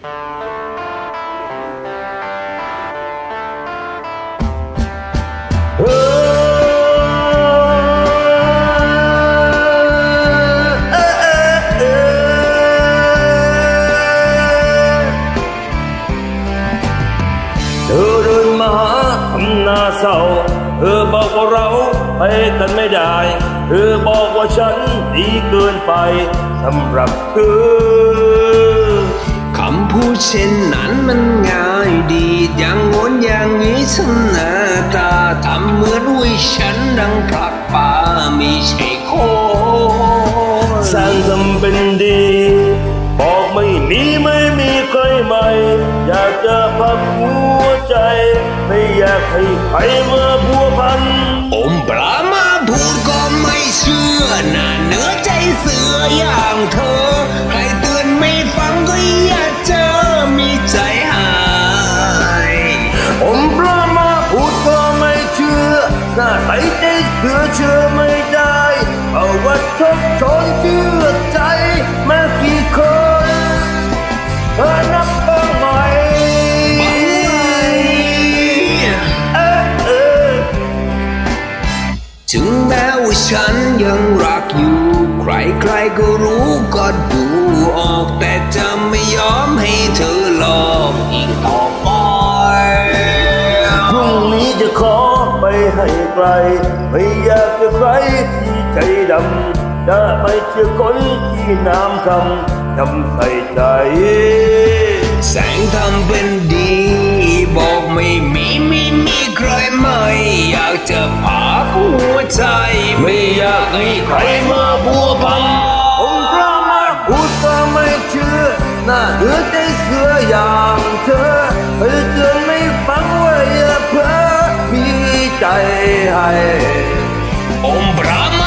เธอเดินมาทำนาเศร้าเธอบอกว่าเราไปกันไม่ได้ เธอบอกว่าฉันดีเกินไปสำหรับเธอ พูดเช่นนั้นมันง่ายดีอย่างงนอย่างนี้ฉันหน้าตาทำเหมือนวิฉันดังพลักป่ามีใช่โคนสร้างทำเป็นดี บอกไม่มีไม่มีใครใหม่ อยากจะพักหัวใจ ไม่อยากให้ใครมาพัวพัน ว่าชดชนเชื่อใจแม้กี่คนเธอนับบ้างไหมเอ๊ะเอ๊ะถึงแม้ว่าฉันยังรักอยู่ ใครใครๆก็รู้ก็ดูออก แต่จะไม่ยอมให้เธอหลอกอีกต่อไปพรุ่งนี้จะขอไปให้ไกล ไม่อยากจะใครที่ ใจดำจะไปเชื่อคนที่น้ำคำจำใส่ใจ แสงทำเป็นดี บอกไม่มีไม่มีใครไม่อยากจะพาหัวใจ ไม่อยากให้ใครมาบัวพันองค์พระมาพูดก็ไม่เชื่อหน้าเดือดใจเสืออย่างเธอเธอเตือนไม่ฟังว่าอย่าเพ้อมีใจให้องค์พระ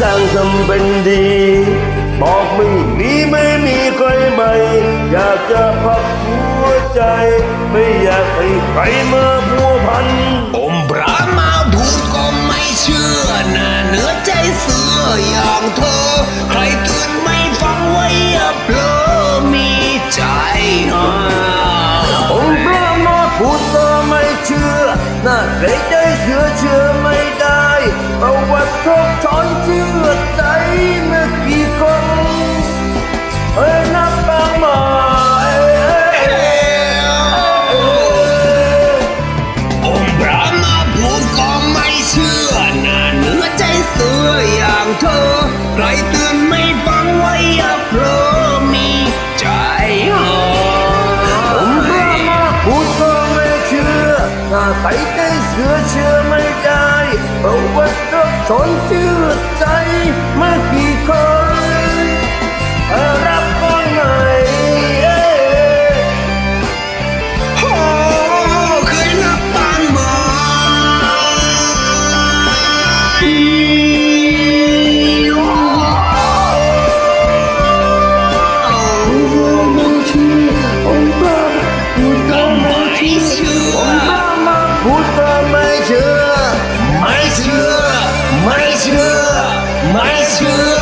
สร้างทำเป็นดี บอกไม่มีไม่มีใครใหม่ อยากจะพักหัวใจ ไม่อยากให้ใครมาพัวพันอมพระมาพูดก็ไม่เชื่อหน้าเนื้อใจเสืออย่างเธอ ใครเตือนไม่ฟังไว้อย่าเพลอมีใจหายองค์พระมาพูดก็ไม่เชื่อหน้าใครใจเชื่อเชื่อไม่ได้เอาวัดทบช้อนเชื่อ เธอ ใครเตือนไม่ฟังไว้อย่าเพลอมีใจหาผมพระมาพูดก็ไม่เชื่อหน้าใสใจเชื่อเชื่อไม่ได้เอาวัดทบช้อนเชื่อใจ ไม่